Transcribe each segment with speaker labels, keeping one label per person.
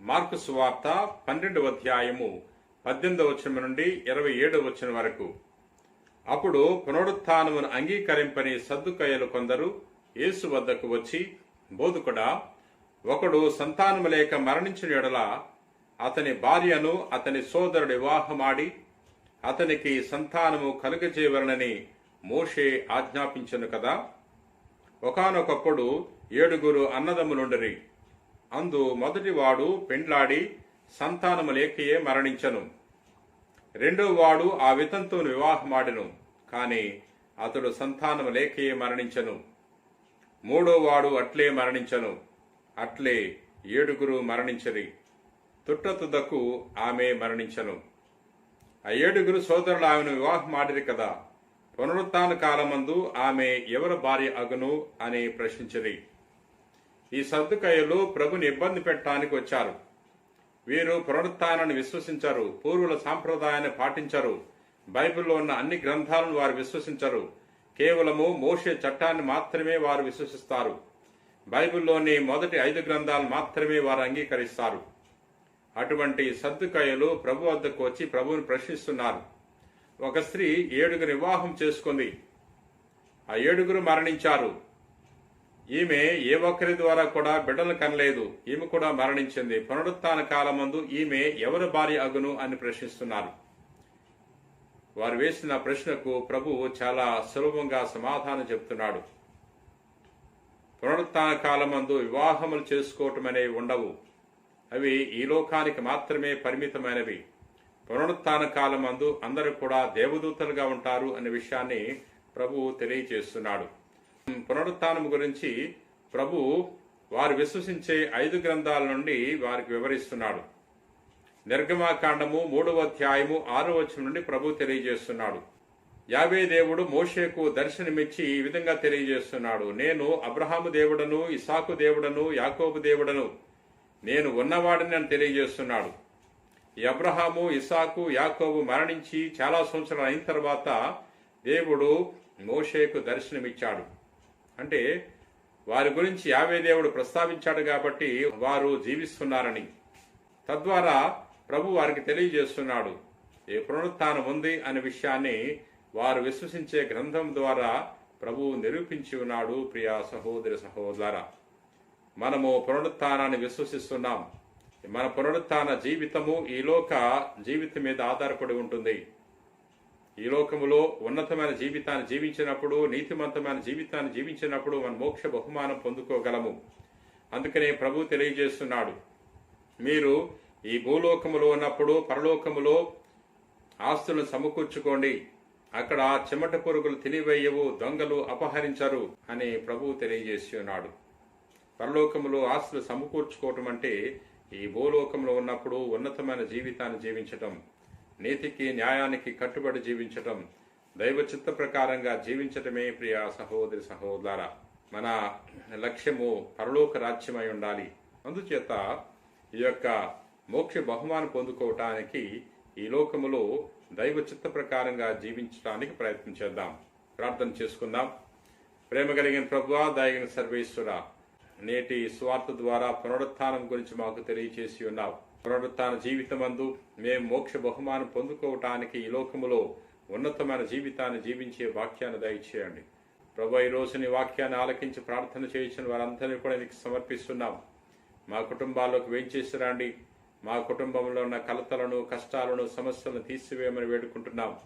Speaker 1: Mark సువార్త పన్నెండవ అధ్యాయము పద్దెనిమిదవ వచనం నుండి ఇరవై ఏడవ వచనం వరకు. అప్పుడు పునరుత్నమును అంగీకరింపని సద్దుకయ్యలు కొందరు యేసు వద్దకు వచ్చి బోధకుడా ఒకడు సంతానము లేక మరణించిన ఎడల అతని భార్యను అతని సోదరుడు వివాహమాడి అతనికి సంతానము కలుగజేయవలనని మోషే ఆజ్ఞాపించను కదా? ఒకానొకప్పుడు ఏడుగురు అన్నదమ్ములుండరి. అందు మొదటివాడు పెండ్లాడి సంతానము లేకయే మరణించను. రెండో వాడు ఆ వితంతో వివాహమాడెను కాని అతడు సంతానము లేకయే మరణించను. మూడో వాడు అట్లే మరణించను అట్లే ఏడుగురు మరణించరి. తుట్టతుదకు ఆమె మరణించను. ఆ ఏడుగురు సోదరులు ఆమెను వివాహమాడిరి కదా పునరుత్న కాలమందు ఆమె ఎవరి భార్య అగును అని ప్రశ్నించిరి. ఈ సర్దుకయ్యలు ప్రభుని ఇబ్బంది పెట్టడానికి వచ్చారు. వీరు పునరుత్నాన్ని విశ్వసించరు పూర్వుల సాంప్రదాయాన్ని పాటించరు బైబిల్లో ఉన్న అన్ని గ్రంథాలను వారు విశ్వసించరు. కేవలము మోషే చట్టాన్ని మాత్రమే వారు విశ్వసిస్తారు. బైబిల్లోని మొదటి ఐదు గ్రంథాలు మాత్రమే వారు అంగీకరిస్తారు. అటువంటి సర్దుకయ్యలు ప్రభు వద్దకు వచ్చి ప్రభువుని ప్రశ్నిస్తున్నారు. ఒక స్త్రీ ఏడుగురు వివాహం చేసుకుంది. ఆ ఏడుగురు మరణించారు. ఈమె ఏ ఒక్కరి ద్వారా కూడా బిడ్డలు కనలేదు. ఈమె కూడా మరణించింది. పునరుత్న కాలమందు ఈమె ఎవరి భార్య అగును అని ప్రశ్నిస్తున్నారు. వారు వేసిన ప్రశ్నకు ప్రభు చాలా సులభంగా సమాధానం చెప్తున్నాడు. పునరుత్న కాలమందు వివాహములు చేసుకోవటం అనేవి ఉండవు. అవి ఈ లోకానికి మాత్రమే పరిమితమైనవి. పునరుత్న కాలమందు అందరూ కూడా దేవదూతలుగా ఉంటారు అనే విషయాన్ని ప్రభువు తెలియజేస్తున్నాడు. పునరుత్నం గురించి ప్రభు వారు విశ్వసించే ఐదు గ్రంథాల నుండి వారికి వివరిస్తున్నాడు. నిర్గమాకాండము మూడవ అధ్యాయము ఆరో వచనం నుండి ప్రభు తెలియజేస్తున్నాడు. యావే దేవుడు మోషేకు దర్శనమిచ్చి ఈ విధంగా తెలియజేస్తున్నాడు. నేను అబ్రహాము దేవుడను ఇసాకు దేవుడను యాకోబు దేవుడను నేను ఉన్నవాడిని అని తెలియజేస్తున్నాడు. ఈ అబ్రహాము ఇసాకు యాకోబు మరణించి చాలా సంవత్సరాలు అయిన తర్వాత దేవుడు మోషేకు దర్శనమిచ్చాడు. అంటే వారి గురించి యావే దేవుడు ప్రస్తావించాడు కాబట్టి వారు జీవిస్తున్నారని. తద్వారా ప్రభు వారికి తెలియజేస్తున్నాడు ఏ పునరుత్నం ఉంది? అనే విషయాన్ని వారు విశ్వసించే గ్రంథం ద్వారా ప్రభువు నిరూపించి ఉన్నాడు ప్రియా సహోదరి సహోదర. మనము పునరుత్నాన్ని విశ్వసిస్తున్నాం. మన పునరుత్న జీవితము ఈ లోక జీవితం మీద ఆధారపడి ఉంటుంది. ఈ లోకములో ఉన్నతమైన జీవితాన్ని జీవించినప్పుడు నీతిమంతమైన జీవితాన్ని జీవించినప్పుడు మన మోక్ష బహుమానం పొందుకోగలము. అందుకనే ప్రభు తెలియజేస్తున్నాడు. మీరు ఈ భూలోకములో ఉన్నప్పుడు పరలోకములో ఆస్తులను సమకూర్చుకోండి. అక్కడ చెమట పురుగులు తినివేయవు దొంగలు అపహరించరు అని ప్రభు తెలియజేసి ఉన్నాడు పరలోకములో ఆస్తులు సమకూర్చుకోవటం అంటే ఈ భూలోకంలో ఉన్నప్పుడు ఉన్నతమైన జీవితాన్ని జీవించటం. నీతికి న్యాయానికి కట్టుబడి జీవించటం దైవ చిత్త ప్రకారంగా జీవించటమే ప్రియ సహోదరి సహోదర మన లక్ష్యము పరలోక రాజ్యమై ఉండాలి. అందుచేత ఈ యొక్క మోక్ష బహుమానం పొందుకోవటానికి ఈ లోకములో దైవ చిత్త ప్రకారంగా జీవించడానికి ప్రయత్నం చేద్దాం. ప్రార్థన చేసుకుందాం. ప్రేమ కలిగిన ప్రభువా దయగిన సర్వేశ్వర నేటి స్వార్థ ద్వారా పునరుత్థానం గురించి మాకు తెలియచేసి ఉన్నావు. పునరుత్న జీవితమందు మేము మోక్ష బహుమానం పొందుకోవటానికి ఈ లోకములో ఉన్నతమైన జీవితాన్ని జీవించే వాక్యాన్ని దయచేయండి. ప్రభు ఈ రోజు నీ వాక్యాన్ని ఆలకించి ప్రార్థన చేయించిన వారందరినీ కూడా నీకు సమర్పిస్తున్నాం. మా కుటుంబాల్లోకి వేయించేసి రండి. మా కుటుంబంలో ఉన్న కలతలను కష్టాలను సమస్యలను తీసివేయమని వేడుకుంటున్నాం.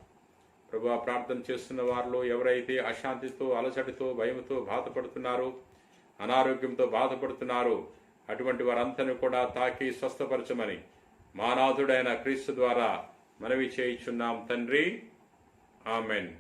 Speaker 1: ప్రభు ప్రార్థన చేస్తున్న వారిలో ఎవరైతే అశాంతితో అలసటితో భయంతో బాధపడుతున్నారో అనారోగ్యంతో బాధపడుతున్నారో అటువంటి వారందరినీ కూడా తాకి స్వస్థపరచమని మానాథుడైన క్రీస్తు ద్వారా మనవి చేయించున్నాం తండ్రి. ఆమెన్.